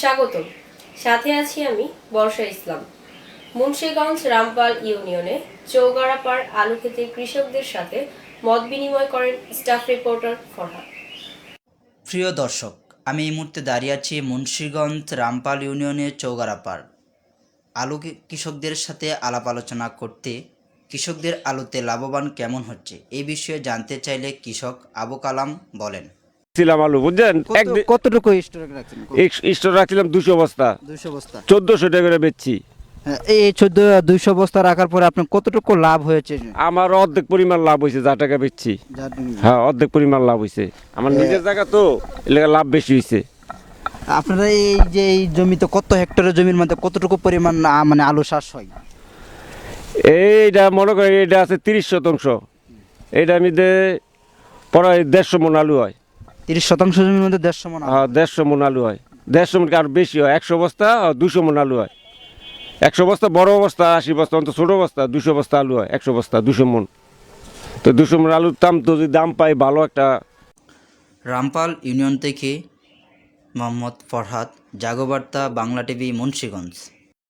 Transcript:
স্বাগতম সাথে আছি আমি বর্ষা ইসলাম। মুন্সীগঞ্জ রামপাল ইউনিয়নে চৌগাড়াপাড় আলু খেতে কৃষকদের সাথে মত বিনিময় করেন স্টাফ রিপোর্টার ফরহাদ। প্রিয় দর্শক, আমি এই মুহূর্তে দাঁড়িয়ে আছি মুন্সীগঞ্জ রামপাল ইউনিয়নের চৌগারাপাড় আলু কৃষকদের সাথে আলাপ আলোচনা করতে কৃষকদের আলুতে লাভবান কেমন হচ্ছে এই বিষয়ে জানতে চাইলে কৃষক আবু কালাম বলেন। ছিলাম আলু বুঝছেন? কতটুকু স্টোর রাখছিলাম দুশো বস্তা। দুইশো বস্তা। চোদ্দশো টাকা করে বেচছি। হ্যাঁ, এই চোদ্দ দুইশো বস্তা রাখার পরে আপনার কতটুকু লাভ হয়েছে? আমার অর্ধেক পরিমাণ লাভ হয়েছে যা টাকা বেচছি। হ্যাঁ অর্ধেক পরিমাণ লাভ হয়েছে। আমার নিজের জায়গা তো এলাকা লাভ বেশি হয়েছে। আপনারা এই যে এই জমিতে কত হেক্টরের জমির মধ্যে কতটুকু পরিমাণ মানে আলু চাষ হয়? এইটা মনে করেন এটা আছে তিরিশ শতাংশ। এইটা আমি দে প্রায় দেড়শো মন আলু হয়। তিরিশ শতাংশ জমির মধ্যে দেড়শো মন হ্যাঁ দেড়শো মন আলু হয়। দেড়শো মন আর বেশি হয়? একশো বস্তা দুশো মন আলু হয়। একশো বস্তা বড় বস্তা আশি বস্তা অন্ত ছোটো বস্তা দুশো বস্তা আলু হয় একশো বস্তা দুশো মন। তো দুশো মন আলুর দাম তো যদি দাম পাই ভালো একটা। রামপাল ইউনিয়ন থেকে মোহাম্মদ ফরহাদ জাগবার্তা বাংলা টিভি মুন্সিগঞ্জ।